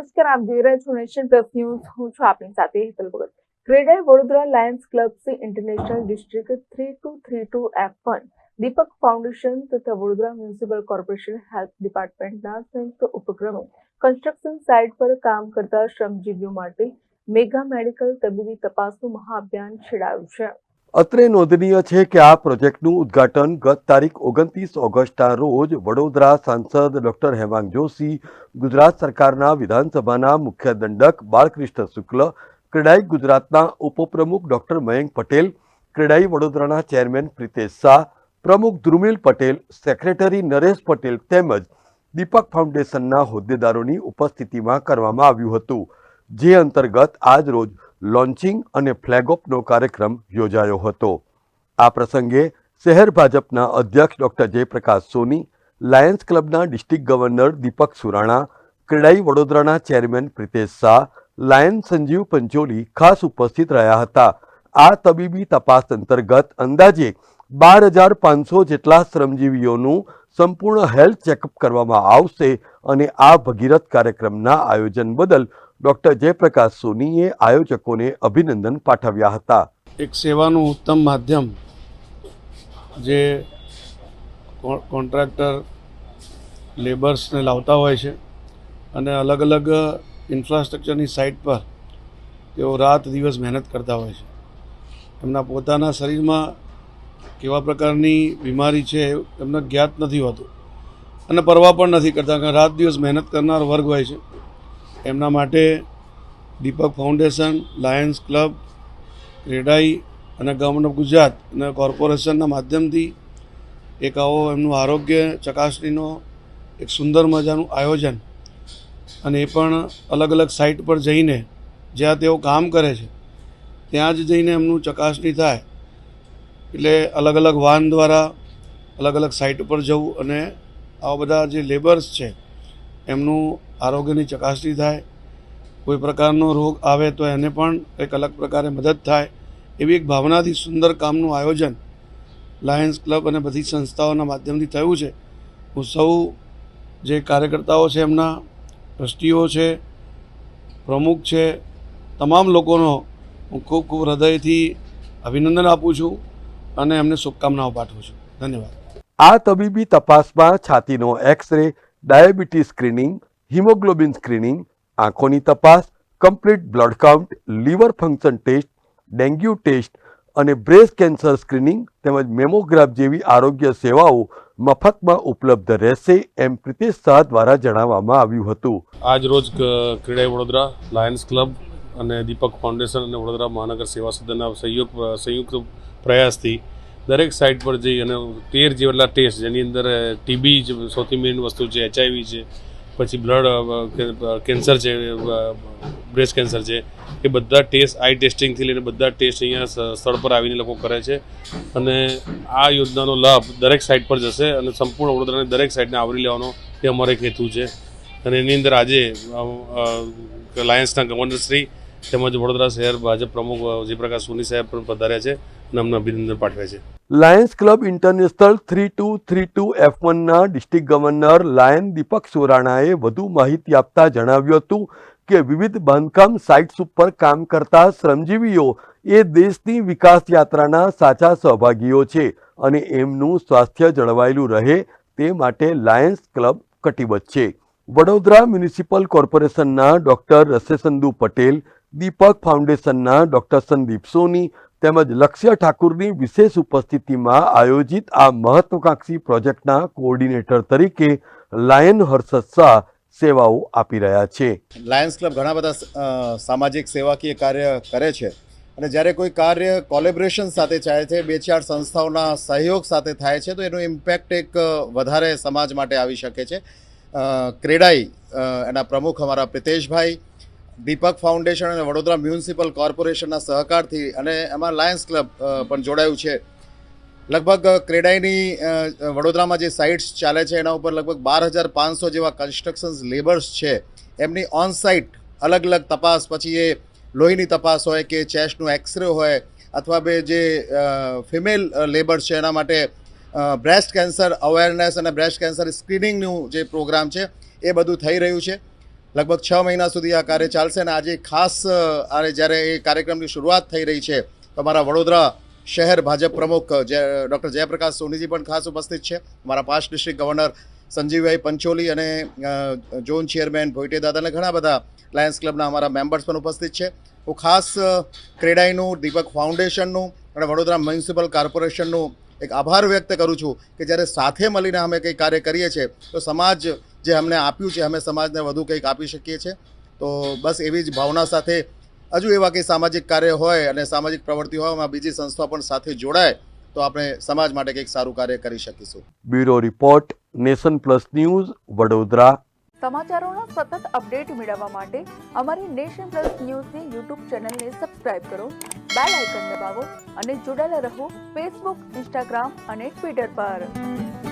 નમસ્કાર, આપ જોઈ રહ્યા છો નેશન પ્લસ ન્યૂઝ. હું છું આપની સાથે Hetal Bhagat. CREDAI Vadodara Lions club C international district three two three two F one Deepak foundation તથા વડોદરા મ્યુનિસિપલ કોર્પોરેશન હેલ્થ ડિપાર્ટમેન્ટના સંયુક્ત ઉપક્રમે કન્સ્ટ્રક્શન સાઇટ પર કામ કરતા શ્રમજીવીઓ માટે મેગા મેડિકલ તબીબી તપાસનું મહાઅભિયાન છેડાયું છે. અત્રે નોંધનીય છે કે આ પ્રોજેક્ટનું ઉદ્ઘાટન ગત તારીખ ઓગણત્રીસ ઓગસ્ટના રોજ વડોદરા સાંસદ ડોક્ટર હેમાંગ જોશી, ગુજરાત સરકારના વિધાનસભાના મુખ્ય દંડક બાળકૃષ્ણ શુક્લ, ક્રેડાઈ ગુજરાતના ઉપપ્રમુખ ડોક્ટર મયંક પટેલ, ક્રેડાઈ વડોદરાના ચેરમેન પ્રિતેશ શાહ, પ્રમુખ ધ્રુમિલ પટેલ, સેક્રેટરી નરેશ પટેલ તેમજ દીપક ફાઉન્ડેશનના હોદ્દેદારોની ઉપસ્થિતિમાં કરવામાં આવ્યું હતું. જે અંતર્ગત આજ રોજ લોન્ચિંગ અને ફ્લેગ ઓફનો કાર્યક્રમ યોજાયો હતો. આ પ્રસંગે શહેર ભાજપના અધ્યક્ષ ડૉક્ટર જયપ્રકાશ સોની, લાયન્સ ક્લબના ડિસ્ટ્રિક્ટ ગવર્નર દીપક સુરાણા, ક્રેડાઈ વડોદરાના ચેરમેન પ્રિતેશ શાહ લાયન સંજીવ પંચોલી ખાસ ઉપસ્થિત રહ્યા હતા. આ તબીબી તપાસ અંતર્ગત અંદાજે બાર હજાર પાંચસો જેટલા શ્રમજીવીઓનું સંપૂર્ણ હેલ્થ ચેકઅપ કરવામાં આવશે અને આ ભગીરથ કાર્યક્રમના આયોજન બદલ ડોક્ટર જયપ્રકાશ સોનીએ આયોજકોને અભિનંદન પાઠવ્યા હતા. એક સેવાનું ઉત્તમ માધ્યમ જે કોન્ટ્રાક્ટર લેબર્સને લાવતા હોય છે અને અલગ અલગ ઇન્ફ્રાસ્ટ્રક્ચરની સાઇટ પર તેઓ રાત દિવસ મહેનત કરતા હોય છે. એમના પોતાના શરીરમાં કેવા પ્રકારની બીમારી છે એમને જ્ઞાત નથી હોતું અને પરવા પણ નથી કરતા કારણ રાત દિવસ મહેનત કરનાર વર્ગ હોય છે. એમના માટે Deepak foundation, Lions club CREDAI અને ગવર્મેન્ટ ઓફ ગુજરાત અને કોર્પોરેશનના માધ્યમથી એક આવો એમનું આરોગ્ય ચકાસણીનો એક સુંદર મજાનું આયોજન અને એ પણ અલગ અલગ સાઇટ પર જઈને જ્યાં તેઓ કામ કરે છે, ત્યાં જ જઈને એમનું ચકાસણી થાય. એટલે અલગ અલગ વાહન દ્વારા અલગ અલગ સાઇટ પર જવું અને આવા બધા જે લેબર્સ છે એમનું આરોગ્યની ચકાસણી થાય, કોઈ પ્રકારનો રોગ આવે તો એને પણ એક અલગ પ્રકારે મદદ થાય, એવી એક ભાવનાથી સુંદર કામનું આયોજન લાયન્સ ક્લબ અને બધી સંસ્થાઓના માધ્યમથી થયું છે. હું સૌ જે કાર્યકર્તાઓ છે એમના ટ્રસ્ટીઓ છે, પ્રમુખ છે, તમામ લોકોનો હું ખૂબ ખૂબ હૃદયથી અભિનંદન આપું છું અને એમને શુભકામનાઓ પાઠવું છું. ધન્યવાદ. આ તબીબી તપાસમાં છાતીનો x-ray diabetes screening haemoglobin screening આંખોની તપાસ complete blood count liver function test dengue test અને બ્રેસ્ટ કેન્સર સ્ક્રીનિંગ તેમજ મેમોગ્રાફ જેવી આરોગ્ય સેવાઓ મફતમાં ઉપલબ્ધ રહેશે એમ પ્રિતેશ શાહ દ્વારા જણાવવામાં આવ્યું હતું આજ રોજ ક્રીડા વડોદરા લાયન્સ ક્લબ અને દીપક ફાઉન્ડેશન અને વડોદરા મહાનગર સેવા સદનના સંયુક્ત સંયુક્ત પ્રયાસથી દરેક સાઇટ પર જઈ અને તેર જેટલા ટેસ્ટ જેની અંદર ટીબી સૌથી મેઇન વસ્તુ છે એચઆઈવી છે, પછી બ્લડ કેન્સર છે બ્રેસ્ટ કેન્સર છે, એ બધા ટેસ્ટ આઈ ટેસ્ટિંગથી લઈને બધા ટેસ્ટ અહીંયા સ્થળ પર આવીને લોકો કરે છે. અને આ યોજનાનો લાભ દરેક સાઇટ પર જશે અને સંપૂર્ણ વડોદરાને દરેક સાઇટને આવરી લેવાનો એ અમારો એક હેતુ છે. અને એની અંદર આજે લાયન્સના ગવર્નરશ્રી તેમજ વડોદરા શહેર ભાજપ પ્રમુખ જયપ્રકાશ સોની સાહેબ પણ પધાર્યા છે અને અમને અભિનંદન પાઠવ્યા છે. Lions club international three two three two F વનના district governor lion Deepak સોરાણાએ વધુ માહિતી આપતા જણાવ્યું હતું કે વિવિધ બાંધકામ સાઇટ્સ ઉપર કામ કરતા શ્રમજીવીઓ એ દેશની વિકાસ યાત્રાના સાચા સહભાગીઓ છે અને એમનું સ્વાસ્થ્ય જળવાયેલું રહે તે માટે લાયન્સ ક્લબ કટિબદ્ધ છે. વડોદરા મ્યુનિસિપલ કોર્પોરેશનના ડોક્ટર રસેસંદુ પટેલ, દીપક ફાઉન્ડેશનના ડોક્ટર સંદીપ સોની તેમજ લક્ષ્ય ઠાકુરની વિશેષ ઉપસ્થિતિમાં આયોજિત આ મહત્વકાંક્ષી પ્રોજેક્ટના કોઓર્ડિનેટર તરીકે લાયન હર્ષદ શાહ સેવાઓ આપી રહ્યા છે. લાયન્સ ક્લબ ઘણા બધા સામાજિક સેવાકીય કાર્ય કરે છે અને જ્યારે કોઈ કાર્ય કોલેબ્રેશન સાથે થાય છે, બે ચાર સંસ્થાઓના સહયોગ સાથે થાય છે, તો એનો ઇમ્પેક્ટ એક વધારે સમાજ માટે આવી શકે છે. ક્રેડાઈ એના પ્રમુખ અમારા પ્રિતેશભાઈ દીપક ફાઉન્ડેશન અને વડોદરા મ્યુનિસિપલ કોર્પોરેશનના સહકારથી અને એમાં લાયન્સ ક્લબ પણ જોડાયું છે. લગભગ ક્રેડાઈની વડોદરામાં જે સાઇટ્સ ચાલે છે, એના ઉપર લગભગ બાર હજાર પાંચસો જેવા કન્સ્ટ્રક્શન્સ લેબર્સ છે. એમની ઓન સાઇટ અલગ અલગ તપાસ, પછી એ લોહીની તપાસ હોય કે ચેસ્ટનું એક્સરે હોય અથવા બે જે ફિમેલ લેબર્સ છે, એના માટે બ્રેસ્ટ કેન્સર અવેરનેસ અને બ્રેસ્ટ કેન્સર સ્ક્રીનિંગનું જે પ્રોગ્રામ છે, એ બધું થઈ રહ્યું છે. લગભગ છ મહિના સુધી આ કાર્ય ચાલશે અને આજે ખાસ અ, આ જ્યારે એ કાર્યક્રમની શરૂઆત થઈ રહી છે તો અમારા વડોદરા શહેર ભાજપ પ્રમુખ ડૉક્ટર જયપ્રકાશ સોનીજી પણ ખાસ ઉપસ્થિત છે. અમારા past district governor Sanjeevbhai Pancholi અને ઝોન ચેરમેન ભોઈટે દાદા અને ઘણા બધા લાયન્સ ક્લબના અમારા મેમ્બર્સ પણ ઉપસ્થિત છે. હું ખાસ ક્રેડાઈનું દીપક ફાઉન્ડેશનનું અને વડોદરા મ્યુનિસિપલ કોર્પોરેશનનું એક આભાર વ્યક્ત કરું છું કે જ્યારે સાથે મળીને અમે કંઈ કાર્ય કરીએ છીએ તો સમાજ જે અમને આપ્યું છે અમે સમાજને વધુ કંઈક આપી શકીએ છીએ. તો બસ એવી જ ભાવના સાથે હજુ એવા કંઈ સામાજિક કાર્ય હોય અને સામાજિક પ્રવૃત્તિ હોય એમાં બીજી સંસ્થા પણ સાથે જોડાય તો આપણે સમાજ માટે કંઈક સારું કાર્ય કરી શકીશું. Bureau report Nation Plus News Vadodara. સમાચારોનો સતત અપડેટ મેળવવા માટે અમારી નેશન પ્લસ ન્યૂઝની યુટ્યુબ ચેનલને સબસ્ક્રાઇબ કરો બેલ આઇકન દબાવો અને જોડાયેલા રહો ફેસબુક ઇન્સ્ટાગ્રામ અને ટ્વિટર પર.